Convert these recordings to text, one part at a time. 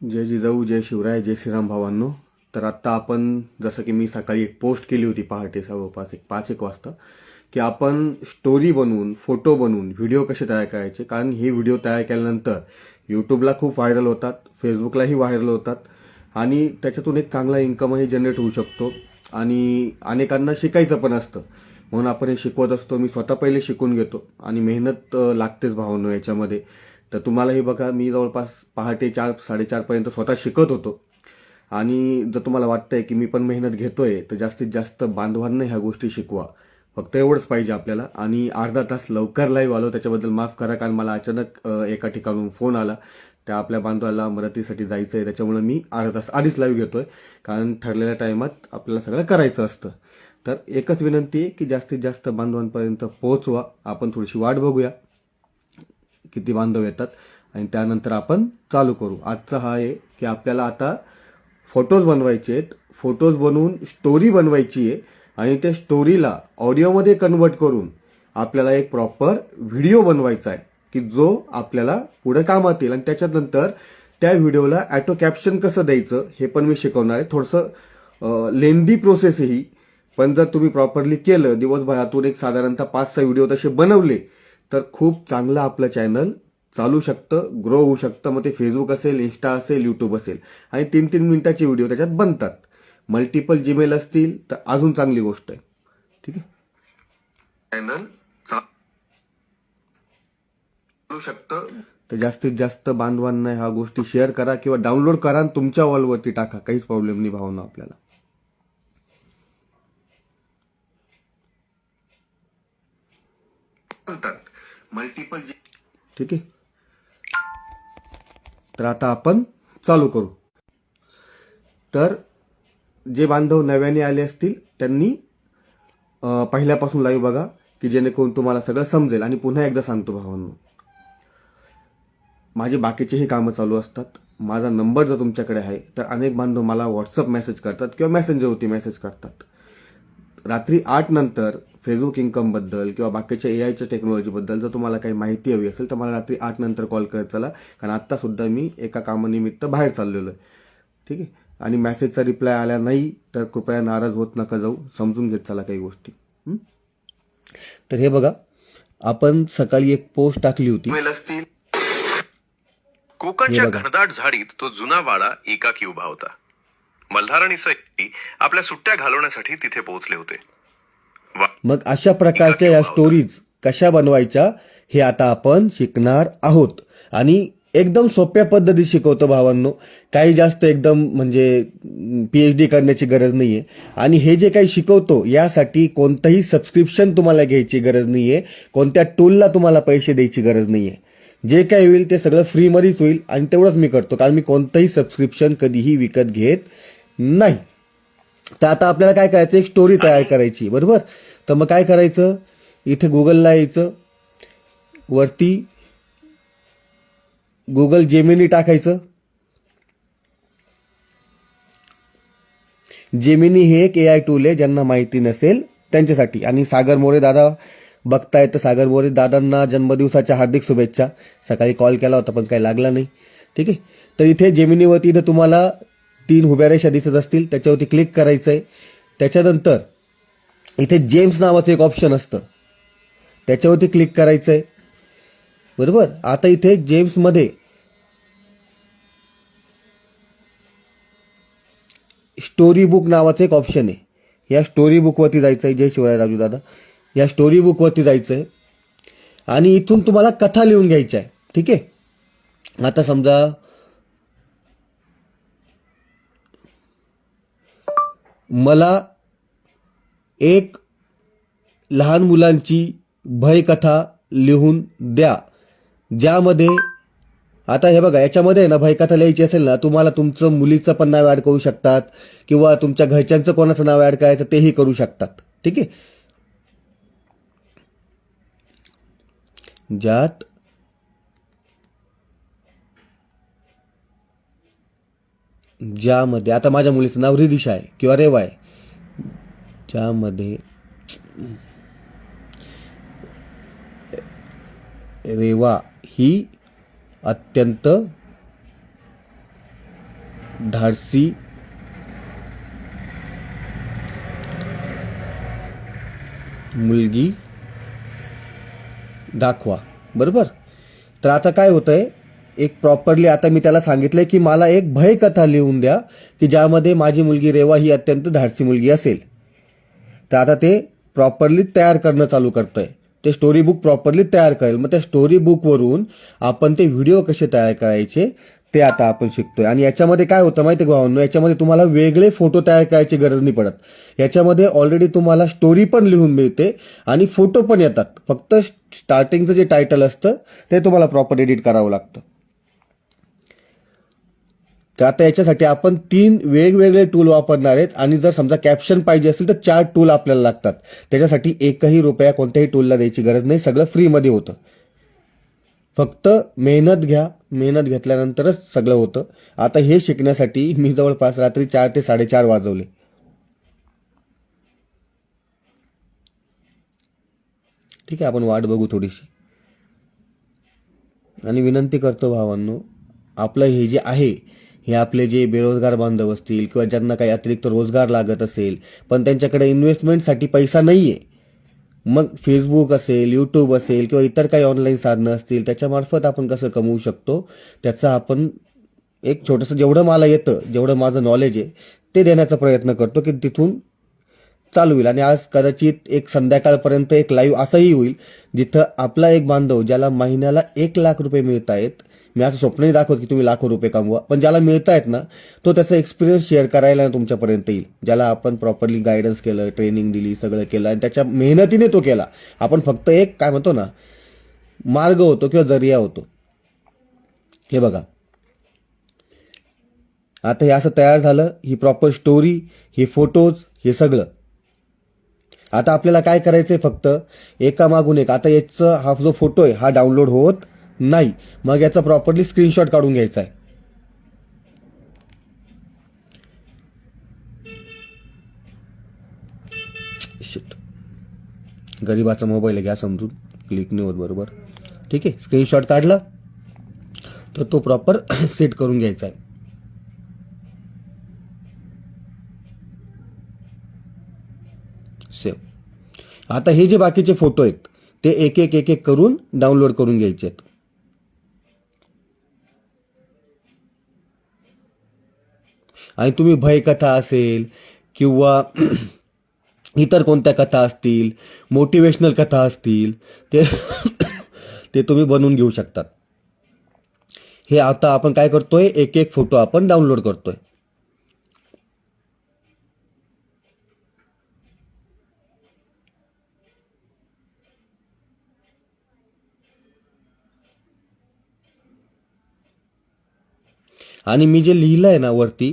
जय जिजाऊ जय शिवराय जय श्रीराम भावांनो. तर आत्ता आपण जसं की मी सकाळी एक पोस्ट केली होती पहाटे जवळपास एक पाच एक वाजता की आपण स्टोरी बनवून फोटो बनवून व्हिडिओ कसे तयार करायचे? कारण हे व्हिडिओ तयार केल्यानंतर यूट्यूबला खूप व्हायरल होतात फेसबुकलाही व्हायरल होतात आणि त्याच्यातून एक चांगला इन्कमही जनरेट होऊ शकतो आणि अनेकांना शिकायचं पण असतं. म्हणून आपण हे शिकवत असतो मी स्वतः पहिले शिकून घेतो आणि मेहनत लागतेच भावांनो याच्यामध्ये. तर तुम्हालाही बघा मी जवळपास पहाटे चार साडेचारपर्यंत स्वतः शिकत होतो. आणि जर तुम्हाला वाटतंय की मी पण मेहनत घेतोय तर जास्तीत जास्त बांधवांना ह्या गोष्टी शिकवा. फक्त एवढंच पाहिजे आपल्याला. आणि अर्धा तास लवकर लाईव्ह आलो त्याच्याबद्दल माफ करा कारण मला अचानक एका ठिकाणून फोन आला. त्या आपल्या बांधवाला मदतीसाठी जायचं आहे त्याच्यामुळे मी अर्धा तास आधीच लाईव्ह घेतोय. कारण ठरलेल्या टायमात आपल्याला सगळं करायचं असतं. तर एकच विनंती आहे की जास्तीत जास्त बांधवांपर्यंत पोहोचवा. आपण थोडीशी वाट बघूया. किती बांधव येतात. आणि त्यानंतर आपण चालू करू. आजचा हा आहे की आपल्याला आता फोटोज बनवायचे आहेत. फोटोज बनवून स्टोरी बनवायची आहे. आणि त्या स्टोरीला ऑडिओमध्ये कन्वर्ट करून आपल्याला एक प्रॉपर व्हिडिओ बनवायचा आहे. की जो आपल्याला पुढे कामात येईल. आणि त्याच्यानंतर त्या व्हिडिओला ॲटो कॅप्शन कसं द्यायचं हे पण मी शिकवणार आहे. थोडंसं लेंदी प्रोसेस ही. पण जर तुम्ही प्रॉपरली केलं दिवसभरातून एक साधारणतः पाच सहा व्हिडिओ तसे बनवले तर खूप चांगलं आपलं चॅनल चालू शकतं ग्रो होऊ शकतं. मग ते फेसबुक असेल इन्स्टा असेल यूट्यूब असेल. आणि तीन तीन मिनिटाचे व्हिडिओ त्याच्यात बनतात. मल्टिपल जीमेल असतील तर अजून चांगली गोष्ट आहे. ठीक आहे? चॅनल चालू शकतं. तर जास्तीत जास्त बांधवांना ह्या गोष्टी शेअर करा किंवा डाउनलोड करा आणि तुमच्या वॉलवरती टाका. काहीच प्रॉब्लेम नाही भावना आपल्याला. मल्टिपल ठीक आहे. तर आता आपण चालू करू. तर जे बांधव नव्याने आले असतील त्यांनी पहिल्यापासून लाईव्ह बघा की जेणेकरून तुम्हाला सगळं समजेल. आणि पुन्हा एकदा सांगतो भावांनो. माझे बाकीचेही कामं चालू असतात. माझा नंबर जर तुमच्याकडे आहे तर अनेक बांधव मला व्हॉट्सअप मेसेज करतात किंवा मेसेंजरवरती मेसेज करतात. रात्री आठ नंतर फेसबुक इन्कमबद्दल किंवा बाकीच्या ए आयच्या टेक्नॉलॉजीबद्दल जर तुम्हाला काही माहिती हवी असेल तर मला रात्री आठ नंतर कॉल करत चला. कारण आत्ता सुद्धा मी एका कामानिमित्त बाहेर चाललेलो आहे ठीक आहे? आणि मेसेजचा रिप्लाय आला नाही तर कृपया नाराज होत नका जाऊ. समजून घेत चला काही गोष्टी? तर हे बघा आपण सकाळी एक पोस्ट टाकली होती. असतील. कोकणच्या हे बघा. घनदाट झाडीत तो जुना वाडा एकाकी उभा होता. मल्हार आणि सई आपल्या सुट्ट्या घालवण्यासाठी तिथे पोहोचले होते. मग अशा प्रकारच्या या स्टोरीज कशा बनवायच्या हे आता आपण शिकणार आहोत. आणि एकदम सोप्या पद्धतीत शिकवतो भावांनो. काही जास्त एकदम म्हणजे पी एच डी करण्याची गरज नाहीये. आणि हे जे काही शिकवतो यासाठी कोणतंही सबस्क्रिप्शन तुम्हाला घ्यायची गरज नाहीये. कोणत्या टूलला तुम्हाला पैसे द्यायची गरज नाहीये. जे काही होईल ते सगळं फ्रीमध्येच होईल. आणि तेवढंच मी करतो. कारण मी कोणतंही सबस्क्रिप्शन कधीही विकत घेत नाही. तर आता आपल्याला काय करायचं? एक स्टोरी तयार करायची. बरोबर? तर मग काय करायचं? इथे गुगलला यायचं. वरती गुगल जेमिनी टाकायचं. जेमिनी हे एक ए आय टूल आहे ज्यांना माहिती नसेल त्यांच्यासाठी. आणि सागर मोरे दादा बघताय तर सागर मोरे दादांना जन्मदिवसाच्या हार्दिक शुभेच्छा. सकाळी कॉल केला होता पण काही लागला नाही. ठीक आहे? तर इथे जेमिनीवरती इथे तुम्हाला तीन उभ्या रेषा दिसत असतील त्याच्यावरती क्लिक करायचं आहे त्याच्यानंतर इथे जेम्स नावाचं एक ऑप्शन असतं. त्याच्यावरती क्लिक करायचं आहे बरोबर? आता इथे जेम्समध्ये स्टोरी बुक नावाचं एक ऑप्शन आहे. या स्टोरी बुकवरती जायचं आहे जय शिवराय राजू दादा. या स्टोरी बुकवरती जायचं आहे आणि इथून तुम्हाला कथा लिहून घ्यायच्या आहे. ठीक आहे? आता समजा मला एक लहान मुलांची भयकथा लिहून द्या. ज्यामध्ये आता हे बघा याच्यामध्ये ना भयकथा लिहायची असेल ना तुम्हाला तुमचं मुलीचं पण नाव ॲड करू शकतात किंवा तुमच्या घरच्यांचं कोणाचं नाव ॲड करायचं तेही करू शकतात. ठीक आहे? ज्यात ज्यामध्ये आता माझ्या मुलीचं नाव रिदिशा आहे किंवा रेवा आहे. ज्यामध्ये रेवा ही अत्यंत धाडसी मुलगी दाखवा. बरोबर? तर आता काय होतंय? एक प्रॉपरली आता मी त्याला सांगितलंय की मला एक भयकथा लिहून द्या की ज्यामध्ये माझी मुलगी रेवा ही अत्यंत धाडसी मुलगी असेल. तर आता ते प्रॉपरली तयार करणं चालू करतंय. ते स्टोरी बुक प्रॉपरली तयार करेल. मग त्या स्टोरी बुकवरून आपण ते व्हिडिओ कसे तयार करायचे ते आता आपण शिकतोय. आणि याच्यामध्ये काय होतं माहिती आहे का भावांनो? याच्यामध्ये तुम्हाला वेगळे फोटो तयार करायची गरज नाही पडत. याच्यामध्ये ऑलरेडी तुम्हाला स्टोरी पण लिहून मिळते आणि फोटो पण येतात. फक्त स्टार्टिंगचं जे टायटल असतं ते तुम्हाला प्रॉपर एडिट करावं लागतं. तर आता याच्यासाठी आपण तीन वेगवेगळे टूल वापरणार आहेत. आणि जर समजा कॅप्शन पाहिजे असेल तर चार टूल आपल्याला लागतात. त्याच्यासाठी एकही रुपया कोणत्याही टूलला द्यायची गरज नाही. सगळं फ्रीमध्ये होतं. फक्त मेहनत घ्या. मेहनत घेतल्यानंतरच सगळं होतं. आता हे शिकण्यासाठी मी जवळपास रात्री चार ते साडेचार वाजवले. ठीक आहे आपण वाट बघू थोडीशी. आणि विनंती करतो भावांनो आपलं हे जे आहे हे आपले जे बेरोजगार बांधव असतील किंवा ज्यांना काही अतिरिक्त रोजगार लागत असेल पण त्यांच्याकडे इन्व्हेस्टमेंटसाठी पैसा नाही आहे मग फेसबुक असेल यूट्यूब असेल किंवा इतर काही ऑनलाईन साधनं असतील त्याच्यामार्फत आपण कसं कमवू शकतो? त्याचा आपण एक छोटंसं जेवढं मला येतं जेवढं माझं नॉलेज आहे ते देण्याचा प्रयत्न करतो की तिथून चालू होईल. आणि आज कदाचित एक संध्याकाळपर्यंत एक लाईव्ह असंही होईल जिथं आपला एक बांधव ज्याला महिन्याला एक लाख रुपये मिळत आहेत मी असं स्वप्नही दाखवत की तुम्ही लाखो रुपये कमवा. पण ज्याला मिळत आहेत ना तो त्याचा एक्सपिरियन्स शेअर करायला तुमच्यापर्यंत येईल. ज्याला आपण प्रॉपरली गायडन्स केलं ट्रेनिंग दिली सगळं केलं आणि त्याच्या मेहनतीने तो केला. आपण फक्त एक काय म्हणतो ना मार्ग होतो किंवा जरिया होतो. हे बघा. आता हे असं तयार झालं ही प्रॉपर स्टोरी हे फोटोज हे सगळं. आता आपल्याला काय करायचंय फक्त एका मागून एक. आता याचा हा जो फोटो आहे हा डाउनलोड होत नाही. मग याचा प्रॉपरली स्क्रीनशॉट काढून घ्यायचा आहे. गरीबाचा मोबाईल आहे घ्या समजून. क्लिक नाही होत बरोबर. ठीक आहे स्क्रीनशॉट काढला. तर तो प्रॉपर सेट करून घ्यायचा आहे. सेव आता हे जे बाकीचे फोटो आहेत ते एक एक एक एक करून डाउनलोड करून घ्यायचे आहेत. आणि तुम्ही भयकथा असेल किंवा इतर कोणत्या कथा असतील मोटिवेशनल कथा असतील ते ते तुम्ही बनवून घेऊ शकतात हे आता आपण काय करतोय? एक एक फोटो आपण डाउनलोड करतोय. आणि मी जे लिहिलं आहे ना वरती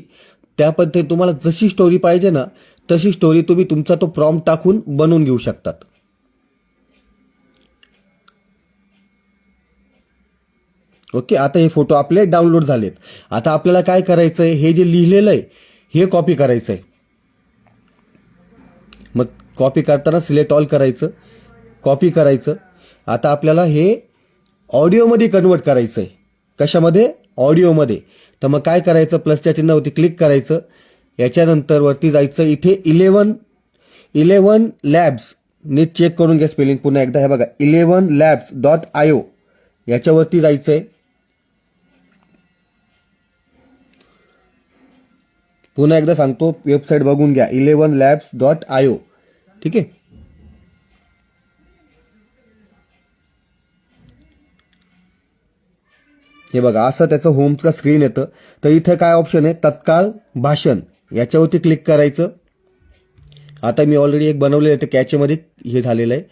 त्या पद्धतीने तुम्हाला जशी स्टोरी पाहिजे ना तशी स्टोरी तुम्ही तुमचा तो प्रॉम्प्ट टाकून बनवून घेऊ शकतात. ओके आता हे फोटो आपले डाउनलोड झालेत. आता आपल्याला काय करायचं आहे हे जे लिहिलेलं आहे हे कॉपी करायचं आहे मग कॉपी करताना सिलेक्ट ऑल करायचं कॉपी करायचं. आता आपल्याला हे ऑडिओमध्ये कन्वर्ट करायचं आहे कशामध्ये? ऑडिओमध्ये तर मग काय करायचं? प्लस त्या चिन्हावरती क्लिक करायचं. याच्यानंतर वरती जायचं. इथे इलेवन इलेवन लॅब्स नीट चेक करून घ्या स्पेलिंग पुन्हा एकदा. हे बघा Eleven Labs dot I O याच्यावरती जायचं आहे पुन्हा एकदा सांगतो वेबसाईट बघून घ्या. Eleven Labs dot I O ठीक आहे? हे बघा असं त्याचं होमचं स्क्रीन येतं. तर इथं काय ऑप्शन आहे? तत्काळ भाषण. याच्यावरती क्लिक करायचं. आता मी ऑलरेडी एक बनवलेलं आहे तर कॅचेमध्ये हे झालेलं आहे.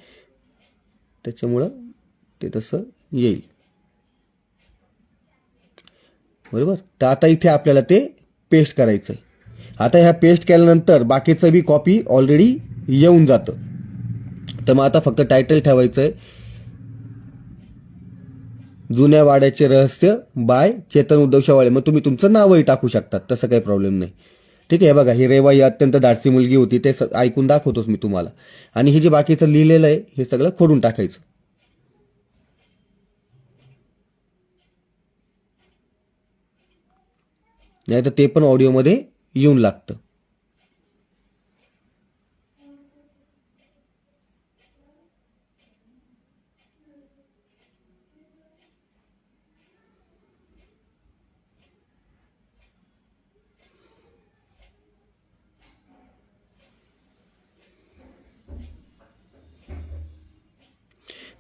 त्याच्यामुळं ते तसं येईल. बरोबर? तर आता इथे आपल्याला ते पेस्ट करायचं आहे. आता ह्या पेस्ट केल्यानंतर बाकीचं बी कॉपी ऑलरेडी येऊन जातं. तर मग आता फक्त टायटल ठेवायचं आहे. जुन्या वाड्याचे रहस्य बाय चेतन उद्धव शेवाळे मग तुम्ही तुमचं नावही टाकू शकतात तसं काही प्रॉब्लेम नाही. ठीक आहे बघा ही रेवा ही अत्यंत धाडसी मुलगी होती ते ऐकून दाखवतोच मी तुम्हाला. आणि हे जे बाकीचं लिहिलेलं आहे हे सगळं खोडून टाकायचं. नाही तर ते पण ऑडिओमध्ये येऊन लागतं.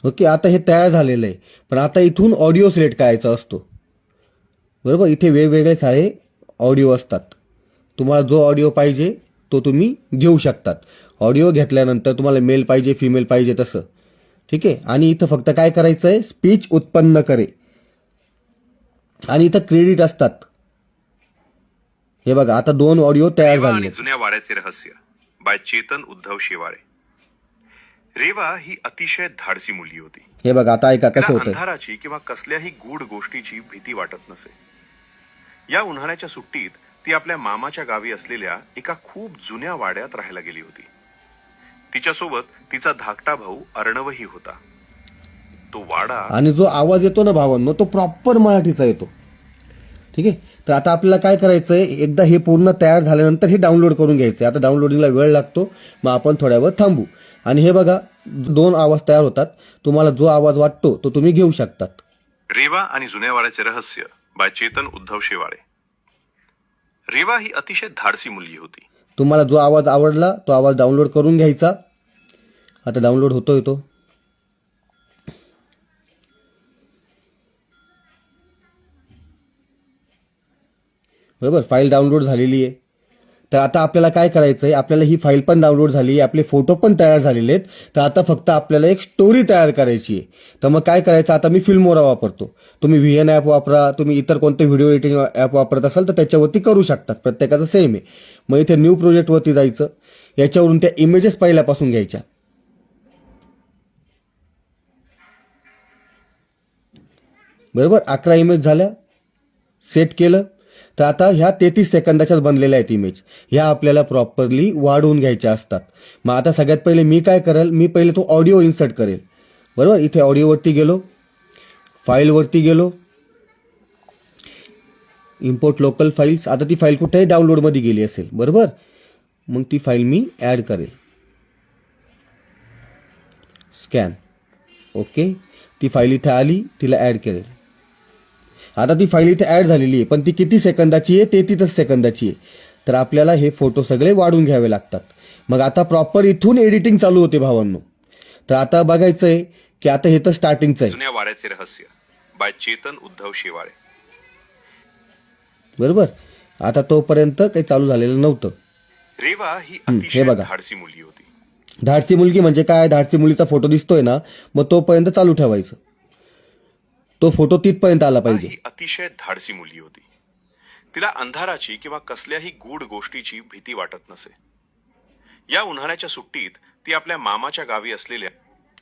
ओके आता हे तयार झालेलं आहे. पण आता इथून ऑडिओ सिलेक्ट करायचा असतो. बरोबर? इथे वेगवेगळे सारे ऑडिओ असतात. तुम्हाला जो ऑडिओ पाहिजे तो तुम्ही घेऊ शकतात. ऑडिओ घेतल्यानंतर तुम्हाला मेल पाहिजे फिमेल पाहिजे तसं. ठीक आहे? आणि इथं फक्त काय करायचं आहे? स्पीच उत्पन्न करे. आणि इथं क्रेडिट असतात. हे बघा आता दोन ऑडिओ तयार झाले जुन्या वाड्याचे रहस्य. बाय चेतन उद्धव शेवाळे. रेवा ही अतिशय धाडसी मुलगी होती. हे बघा आता ऐका कसं होतं? अंधाराची किंवा कसल्याही गूढ गोष्टीची भीती वाटत नसे. या उन्हाळ्याच्या सुट्टीत ती आपल्या मामाच्या गावी असलेल्या एका खूप जुन्या वाड्यात राहायला गेली होती. तिच्यासोबत तिचा धाकटा भाऊ अर्णवही होता. तो वाडा आणि जो आवाज येतो ना भावांनो तो प्रॉपर मराठीचा येतो. ठीक आहे? तर आता आपल्याला काय करायचंय? एकदा हे पूर्ण तयार झाल्यानंतर हे डाउनलोड करून घ्यायचं आता डाउनलोडिंगला वेळ लागतो. मग आपण थोड्या वेळ थांबू. आणि हे बघा दोन आवाज तयार होतात. तुम्हाला जो आवाज वाटतो तो तुम्ही घेऊ शकतात. रेवा आणि जुन्या वाड्याचे रहस्य बाय चेतन उद्धव शेवाळे. रेवा ही अतिशय धाडसी मुलगी होती. तुम्हाला जो आवाज आवडला तो आवाज डाउनलोड करून घ्यायचा. आता डाउनलोड होतोय तो. बरोबर फाईल डाउनलोड झालेली आहे. तर आता आपल्याला काय करायचं आहे आपल्याला ही फाईल पण डाउनलोड झाली आहे आपले फोटो पण तयार झालेले आहेत. तर आता फक्त आपल्याला एक स्टोरी तयार करायची आहे. तर मग काय करायचं? आता मी फिल्मोरा वापरतो. तुम्ही व्ही एन ॲप वापरा तुम्ही इतर कोणते व्हिडिओ एडिटिंग ॲप वापरत असाल तर त्याच्यावरती करू शकतात. प्रत्येकाचं सेम आहे. मग इथे न्यू प्रोजेक्टवरती जायचं. याच्यावरून त्या इमेजेस पहिल्यापासून घ्यायच्या. बरोबर? अकरा इमेज झाल्या. सेट केलं. तर आता ह्या तेहतीस सेकंदाच्याच बनलेल्या आहेत इमेज ह्या आपल्याला प्रॉपरली वाढवून घ्यायच्या असतात. मग आता सगळ्यात पहिले मी काय करेल? मी पहिले तो ऑडिओ इन्सर्ट करेल. बरोबर? इथे ऑडिओवरती गेलो. फाईलवरती गेलो. इम्पोर्ट लोकल फाईल्स आता ती फाईल कुठेही डाउनलोडमध्ये गेली असेल. बरोबर? मग ती फाईल मी ॲड करेल. स्कॅन ओके ती फाईल इथे आली. तिला ॲड करेल. आता ती फाईल इथे ॲड झालेली आहे पण ती किती सेकंदाची आहे तेहतीसच सेकंदाची आहे. तर आपल्याला हे फोटो सगळे वाढून घ्यावे लागतात. मग आता प्रॉपर इथून एडिटिंग चालू होते भावांनो. तर आता बघायचं आहे की आता हे तर स्टार्टिंगचं आहे. जुन्या वाड्याचे रहस्य. बाय चेतन उद्धव शेवाळे. बरोबर? आता तोपर्यंत काही चालू झालेलं नव्हतं. रेवा ही हं, हे अतिशय बघा. धाडसी मुलगी होती. धाडसी मुलगी म्हणजे काय? धाडसी मुलीचा फोटो दिसतोय ना मग तोपर्यंत चालू ठेवायचं. तो फोटो तिथपर्यंत आला पाहिजे. ही अतिशय धाडसी मुलगी होती. तिला अंधाराची किंवा कसल्याही गूढ गोष्टीची भीती वाटत नसे. या उन्हाळ्याच्या सुट्टीत ती आपल्या मामाच्या गावी असलेल्या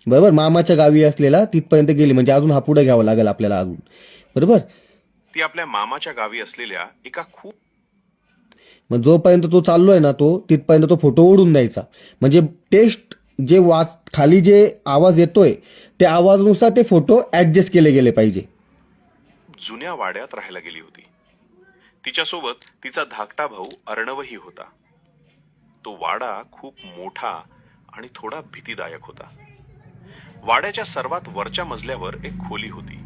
बरोबर मामाच्या गावी असलेला तिथपर्यंत गेली म्हणजे अजून हा पुढे घ्यावा लागेल आपल्याला अजून. बरोबर? ती आपल्या मामाच्या गावी असलेल्या एका खूप मग जोपर्यंत तो चाललोय ना तो तिथपर्यंत तो फोटो ओढून द्यायचा. म्हणजे टेक्स्ट जे वाच खाली जे आवाज येतोय त्या आवाजानुसार ते फोटो ऍडजस्ट केले गेले पाहिजे. जुन्या वाड्यात राहायला गेली होती. तिच्यासोबत तिचा धाकटा भाऊ अर्णवही होता. तो वाडा खूप मोठा आणि थोडा भीतीदायक होता. वाड्याच्या सर्वात वरच्या मजल्यावर एक खोली होती.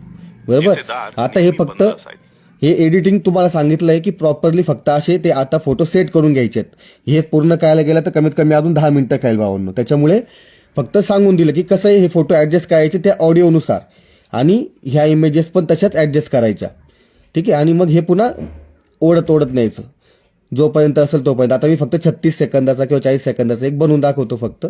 बरोबर. जिचे दार आता हे नेहमी फक्त बंद असायचे. हे एडिटिंग तुम्हाला सांगितलंय की प्रॉपरली फक्त असे ते आता फोटो सेट करून घ्यायचे आहेत हे पूर्ण करायला गेलं तर कमीत कमी अजून दहा मिनिटं खाईल भावांनो. त्याच्यामुळे फक्त सांगून दिलं की कसं आहे हे फोटो ॲडजस्ट करायचे त्या ऑडिओनुसार आणि ह्या इमेजेस पण तशाच ॲडजस्ट करायच्या. ठीक आहे? आणि मग हे पुन्हा ओढत ओढत न्यायचं. जोपर्यंत असेल तोपर्यंत. आता मी फक्त छत्तीस सेकंदाचा किंवा चाळीस सेकंदाचा एक बनवून दाखवतो फक्त.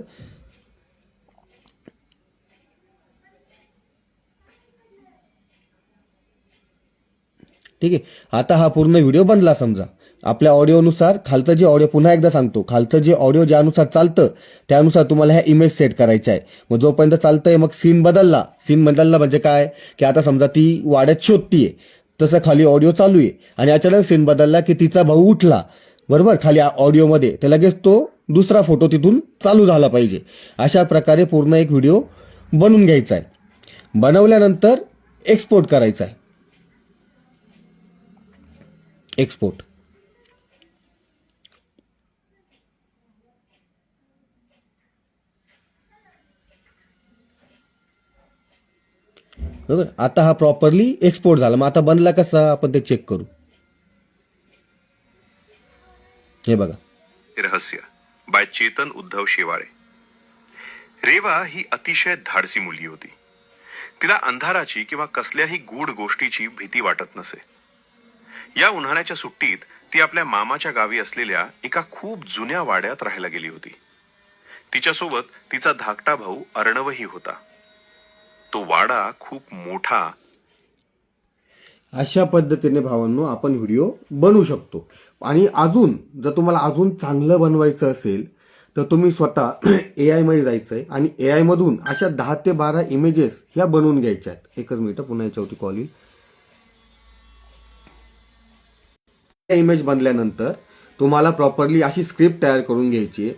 ठीक आहे? आता हा पूर्ण व्हिडिओ बनला समजा. आपल्या ऑडिओनुसार खालचं जे ऑडिओ पुन्हा एकदा सांगतो. खालचं जे ऑडिओ ज्यानुसार चालतं त्यानुसार तुम्हाला ह्या इमेज सेट करायच्या आहे. मग जोपर्यंत चालतंय मग सीन बदलला. सीन बदलला म्हणजे काय? की आता समजा ती वाड्यात शोधतीये. तसं खाली ऑडिओ चालू आहे. आणि अचानक सीन बदलला की तिचा भाऊ उठला. बरोबर? खाली ऑडिओमध्ये. तर लगेच तो दुसरा फोटो तिथून चालू झाला पाहिजे. अशा प्रकारे पूर्ण एक व्हिडिओ बनवून घ्यायचा आहे. बनवल्यानंतर एक्सपोर्ट करायचा आहे. एक्सपोर्ट बरोबर? आता हा प्रॉपरली एक्सपोर्ट झाला. मग आता बनला कसा? आपण ते चेक करू. हे बघा. रहस्य. बाय चेतन उद्धव शेवाळे. रेवा ही अतिशय धाडसी मुलगी होती. तिला अंधाराची किंवा कसल्याही गूढ गोष्टीची भीती वाटत नसे. या उन्हाळ्याच्या सुट्टीत ती आपल्या मामाच्या गावी असलेल्या एका खूप जुन्या वाड्यात राहायला गेली होती. तिच्यासोबत तिचा धाकटा भाऊ अर्णवही होता. तो वाडा खूप मोठा. अशा पद्धतीने भावांनो आपण व्हिडिओ बनवू शकतो. आणि अजून जर तुम्हाला अजून चांगलं बनवायचं असेल तर तुम्ही स्वतः ए आयमध्ये जायचं आहे आणि ए आय मधून अशा दहा ते बारा इमेजेस ह्या बनवून घ्यायच्या आहेत. एकच मिनिट पुन्हा याच्यावरती कॉल येईल. इमेज बनल्यानंतर तुम्हाला प्रॉपरली अशी स्क्रिप्ट तयार करून घ्यायची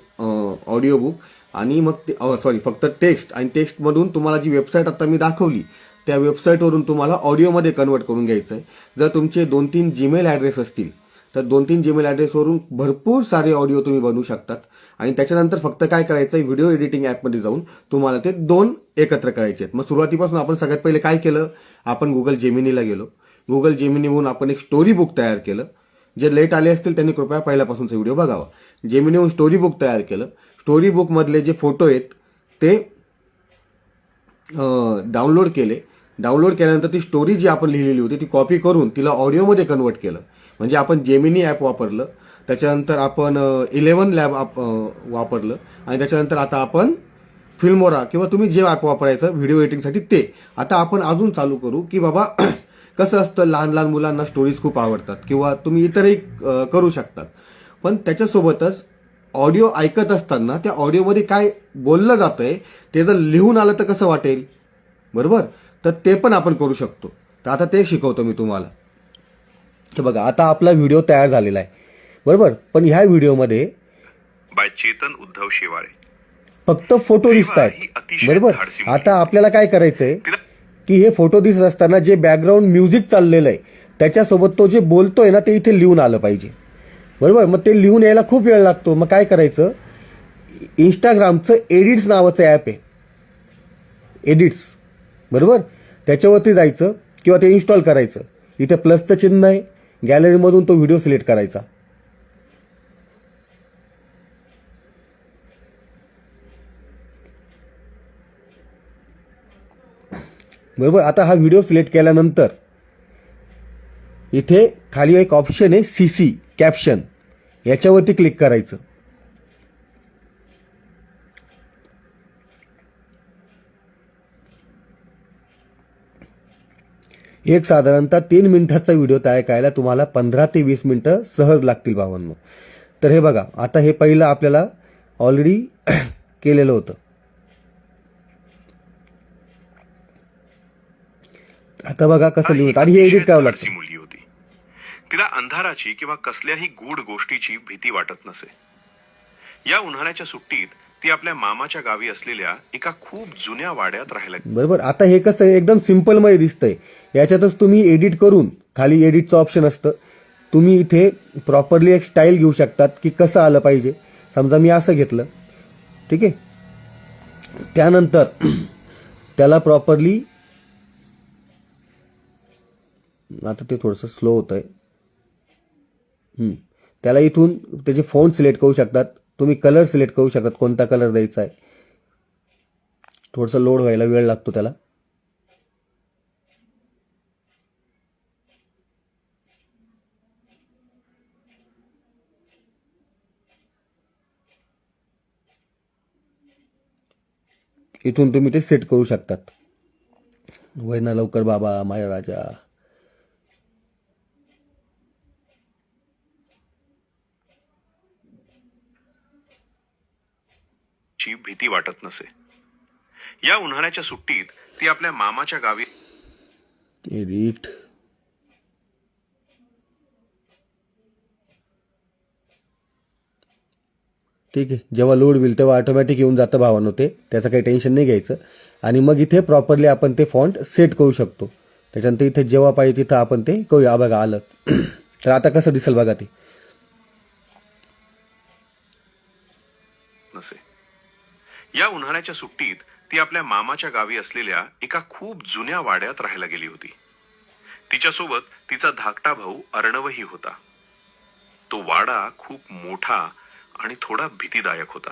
ऑडिओ बुक आणि मग ते सॉरी फक्त टेक्स्ट आणि टेक्स्टमधून तुम्हाला जी वेबसाईट आता मी दाखवली त्या वेबसाईटवरून तुम्हाला ऑडिओमध्ये कन्वर्ट करून घ्यायचं आहे. जर तुमचे दोन तीन जीमेल ॲड्रेस असतील तर दोन तीन जीमेल ॲड्रेसवरून भरपूर सारे ऑडिओ तुम्ही बनवू शकतात. आणि त्याच्यानंतर फक्त काय करायचं आहे व्हिडिओ एडिटिंग ॲपमध्ये जाऊन तुम्हाला ते दोन एकत्र करायचे आहेत. मग सुरुवातीपासून आपण सगळ्यात पहिले काय केलं? आपण गुगल जेमिनीला गेलो. गुगल जेमिनीहून आपण एक स्टोरी बुक तयार केलं. जे लेट आले असतील त्यांनी कृपया पहिल्यापासूनचा व्हिडिओ बघावा. जेमिनीहून स्टोरी बुक तयार केलं. स्टोरी बुकमधले जे फोटो आहेत ते डाउनलोड केले. डाउनलोड केल्यानंतर ती स्टोरी जी आपण लिहिलेली होती ती कॉपी करून तिला ऑडिओमध्ये कन्वर्ट केलं. म्हणजे आपण जेमिनी ॲप वापरलं त्याच्यानंतर आपण इलेवन लॅब वापरलं आणि त्याच्यानंतर आता आपण फिल्मोरा किंवा तुम्ही जे ॲप वापरायचं व्हिडिओ एडिटिंगसाठी ते. आता आपण अजून चालू करू की बाबा कसं असतं लहान लहान मुलांना स्टोरीज खूप आवडतात किंवा तुम्ही इतरही करू शकतात. पण त्याच्यासोबतच ऑडिओ ऐकत असताना त्या ऑडिओमध्ये काय बोललं जातंय ते जर लिहून आलं तर कसं वाटेल? बरोबर? तर ते पण आपण करू शकतो. तर आता ते शिकवतो मी तुम्हाला. हे बघा आता आपला व्हिडिओ तयार झालेला आहे. बरोबर? पण ह्या व्हिडिओमध्ये बाय चेतन उद्धव शेवाळे. फक्त फोटो दिसत आहेत बरोबर? आता आपल्याला काय करायचंय की हे फोटो दिसत असताना जे बॅकग्राऊंड म्युझिक चाललेलं आहे त्याच्यासोबत तो जे बोलतोय ना ते इथे लिहून आलं पाहिजे. बरोबर? मग ते लिहून यायला खूप वेळ लागतो. मग काय करायचं? इंस्टाग्रामचं एडिट्स नावाचं ॲप आहे. एडिट्स बरोबर? त्याच्यावरती जायचं किंवा ते इन्स्टॉल करायचं. इथे प्लसचं चिन्ह आहे. गॅलरीमधून तो व्हिडिओ सिलेक्ट करायचा. बरोबर? आता हा व्हिडिओ सिलेक्ट केल्यानंतर इथे खाली एक ऑप्शन आहे सी सी कॅप्शन याच्यावरती क्लिक करायचं. एक साधारणतः तीन मिनिटाचा व्हिडिओ तयार करायला तुम्हाला पंधरा ते वीस मिनिटं सहज लागतील भावांनो. तर हे बघा आता हे पहिलं आपल्याला ऑलरेडी केलेलं होतं. आता बघा कसं लिहून आणि हे एडिट करावं लागतं धाडसी मुलगी होती तिला अंधाराची किंवा कसल्याही गूढ गोष्टीची भीती वाटत नसे. या उन्हाळ्याच्या सुट्टीत ती आपल्या मामाच्या गावी असलेल्या एका खूप जुन्या वाड्यात राहायला बरोबर. आता हे कसं आहे एकदम सिम्पलमध्ये दिसतंय. याच्यातच तुम्ही एडिट करून खाली एडिटचं ऑप्शन असतं. तुम्ही इथे प्रॉपरली एक स्टाईल घेऊ शकतात की कसं आलं पाहिजे. समजा मी असं घेतलं. ठीक आहे? त्यानंतर त्याला प्रॉपरली आता ते थोडंसं स्लो होतं आहे त्याला इथून त्याचे फोन सिलेक्ट करू शकतात. तुम्ही कलर सिलेक्ट करू शकतात. कोणता कलर द्यायचा आहे? थोडंसं लोड व्हायला वेळ लागतो त्याला. इथून तुम्ही ते सेट करू शकतात. वय ना लवकर बाबा माझ्या राजा. ची भीती वाटत नसे. या उन्हाळ्याच्या सुट्टीत ती आपल्या मामाच्या गावी एडिट ठीक आहे. जेव्हा लोड होईल तेव्हा ऑटोमॅटिक येऊन जातं भावानो ते. त्याचं काही टेन्शन नाही घ्यायचं. आणि मग इथे प्रॉपरली आपण ते फॉन्ट सेट करू शकतो. त्याच्यानंतर इथे जेव्हा पाहिजे तिथं आपण ते करूया. बघा आलं. तर आता कसं दिसेल बघा ते. या उन्हाळ्याच्या सुट्टीत ती आपल्या मामाच्या गावी असलेल्या एका खूप जुन्या वाड्यात राहायला गेली होती. तिच्यासोबत तिचा धाकटा भाऊ अर्णवही होता. तो वाडा खूप मोठा आणि थोडा भीतीदायक होता.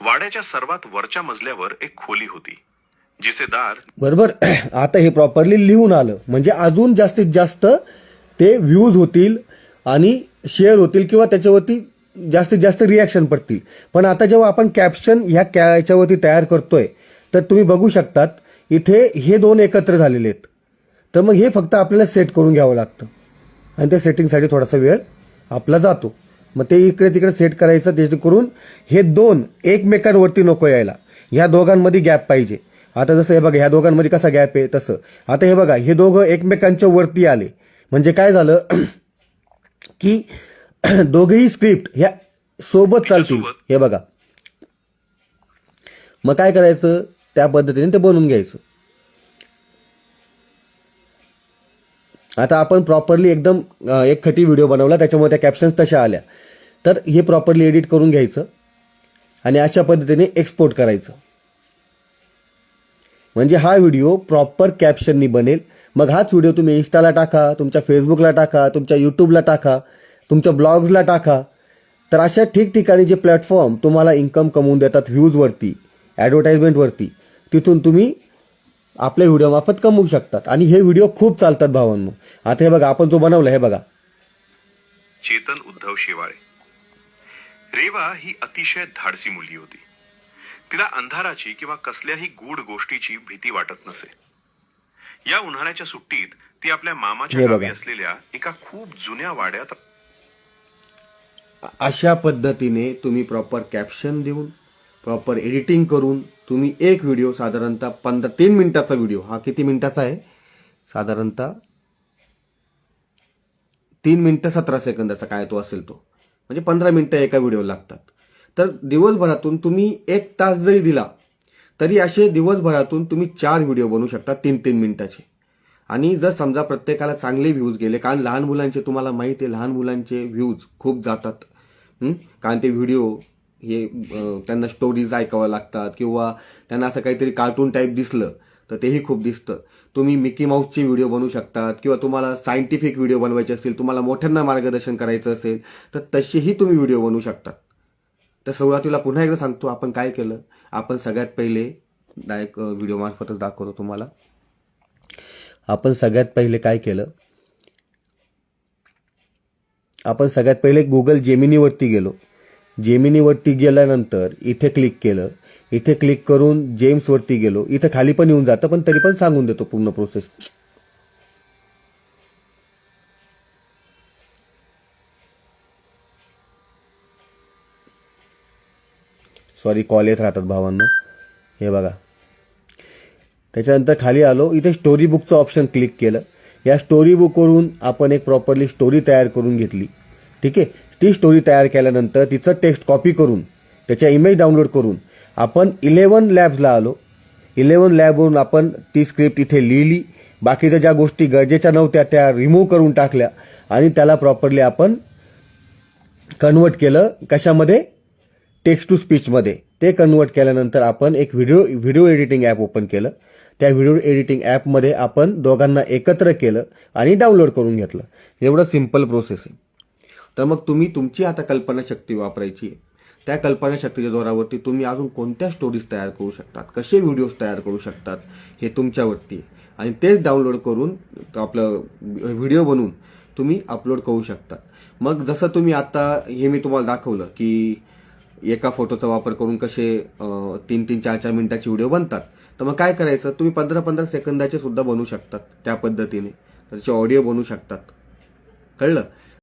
वाड्याच्या सर्वात वरच्या मजल्यावर एक खोली होती जिचे दार बरोबर. आता हे प्रॉपरली लिहून आलं. म्हणजे अजून जास्तीत जास्त ते व्ह्यूज होतील आणि शेअर होतील किंवा त्याच्यावरती जास्तीत जास्त रिॲक्शन पडतील. पण आता जेव्हा आपण कॅप्शन ह्या कॅ याच्यावरती तयार करतोय तर तुम्ही बघू शकतात इथे हे दोन एकत्र झालेले आहेत. तर मग हे फक्त आपल्याला सेट करून घ्यावं लागतं. आणि त्या सेटिंगसाठी थोडासा वेळ आपला जातो. मग ते इकडे तिकडे सेट करायचं जेणेकरून हे दोन एकमेकांवरती नको यायला. ह्या दोघांमध्ये गॅप पाहिजे. आता जसं हे बघा ह्या दोघांमध्ये कसा गॅप आहे तसं. आता हे बघा हे दोघं एकमेकांच्या वरती आले. म्हणजे काय झालं? की दोघेही स्क्रिप्ट ह्या सोबत चालतील. हे बघा. मग काय करायचं? त्या पद्धतीने ते बनवून घ्यायचं. आता आपण प्रॉपरली एकदम एक खटी व्हिडिओ बनवला त्याच्यामुळे त्या कॅप्शन्स तशा आल्या. तर हे प्रॉपरली एडिट करून घ्यायचं आणि अशा पद्धतीने एक्सपोर्ट करायचं. म्हणजे हा व्हिडिओ प्रॉपर कॅप्शननी बनेल. मग हाच व्हिडिओ तुम्ही इन्स्टाला टाका तुमच्या फेसबुकला टाका तुमच्या यूट्यूबला टाका. तुमच्या ब्लॉग्सला टाका. तर अशा ठिकठिकाणी जे प्लॅटफॉर्म तुम्हाला इन्कम कमवून देतात व्ह्यूजवरती ॲडव्हर्टाईजमेंटवरती तिथून तुम्ही आपल्या व्हिडिओमार्फत कमवू शकतात. आणि हे व्हिडिओ खूप चालतात भावांनो. आता हे बघा आपण जो बनवला हे बघा. चेतन उद्धव शेवाळे. रेवा ही अतिशय धाडसी मुलगी होती. तिला अंधाराची किंवा कसल्याही गूढ गोष्टीची भीती वाटत नसे. या उन्हाळ्याच्या सुट्टीत ती आपल्या मामाच्या गावी. असलेल्या एका खूप जुन्या वाड्यात अशा पद्धतीने तुम्ही प्रॉपर कॅप्शन देऊन प्रॉपर एडिटिंग करून तुम्ही एक व्हिडिओ साधारणतः पंधरा तीन मिनिटाचा व्हिडिओ हा किती मिनिटाचा आहे? साधारणतः तीन मिनटं सतरा सेकंदाचा काय तो असेल तो. म्हणजे पंधरा मिनटं एका व्हिडिओ लागतात. तर दिवसभरातून तुम्ही एक तास जरी दिला तरी असे दिवसभरातून तुम्ही चार व्हिडिओ बनवू शकता तीन तीन मिनिटाचे. आणि जर समजा प्रत्येकाला चांगले व्ह्यूज गेले कारण लहान मुलांचे तुम्हाला माहिती आहे लहान मुलांचे व्ह्यूज खूप जातात. कारण ते व्हिडिओ हे त्यांना स्टोरीज ऐकाव्या लागतात किंवा त्यांना असं काहीतरी कार्टून टाईप दिसलं तर तेही खूप दिसतं. तुम्ही मिकी माऊसचे व्हिडिओ बनवू शकतात किंवा तुम्हाला सायंटिफिक व्हिडिओ बनवायचे असतील तुम्हाला मोठ्यांना मार्गदर्शन करायचं असेल तर तसेही तुम्ही व्हिडिओ बनवू शकतात तर सुरुवातीला पुन्हा एकदा सांगतो आपण काय केलं? आपण सगळ्यात पहिले डायरेक्ट व्हिडिओ मार्फतच दाखवतो तुम्हाला. आपण सगळ्यात पहिले काय केलं? आपण सगळ्यात पहिले गुगल जेमिनीवरती गेलो. जेमिनीवरती गेल्यानंतर इथे क्लिक केलं. इथे क्लिक करून जेम्सवरती गेलो. इथे खाली पण येऊन जातं पण तरी पण सांगून देतो पूर्ण प्रोसेस सॉरी कॉल येत राहतात भावांनो. हे बघा. त्याच्यानंतर खाली आलो. इथे स्टोरी बुकचं ऑप्शन क्लिक केलं. या स्टोरी बुकवरून आपण एक प्रॉपरली स्टोरी तयार करून घेतली. ठीक आहे? ती स्टोरी तयार केल्यानंतर तिचं टेक्स्ट कॉपी करून त्याच्या इमेज डाउनलोड करून आपण इलेवन लॅब्सला आलो. इलेवन लॅबवरून आपण ती स्क्रिप्ट इथे लिहिली. बाकीच्या ज्या गोष्टी गरजेच्या नव्हत्या त्या रिमूव्ह करून टाकल्या आणि त्याला प्रॉपरली आपण कन्वर्ट केलं कशामध्ये? टेक्स्ट टू स्पीचमध्ये ते कन्वर्ट केल्यानंतर आपण एक video video editing app open केलं. त्या व्हिडिओ एडिटिंग ॲपमध्ये आपण दोघांना एकत्र केलं आणि डाउनलोड करून घेतलं. एवढं सिंपल प्रोसेस आहे. तर मग तुम्ही तुमची आता कल्पनाशक्ती वापरायची आहे. त्या कल्पनाशक्तीच्या जोरावरती तुम्ही अजून कोणत्या स्टोरीज तयार करू शकतात? कसे व्हिडिओज तयार करू शकतात? हे तुमच्यावरती आणि तेच डाउनलोड करून आपलं व्हिडिओ बनवून तुम्ही अपलोड करू शकतात. मग जसं तुम्ही आता हे मी तुम्हाला दाखवलं की एका फोटोचा वापर करून कसे तीन तीन चार चार मिनिटाचे व्हिडिओ बनतात. तर मग काय करायचं? तुम्ही पंधरा पंधरा सेकंदाचे सुद्धा बनवू शकतात त्या पद्धतीने. त्याचे ऑडिओ बनवू शकतात. कळलं?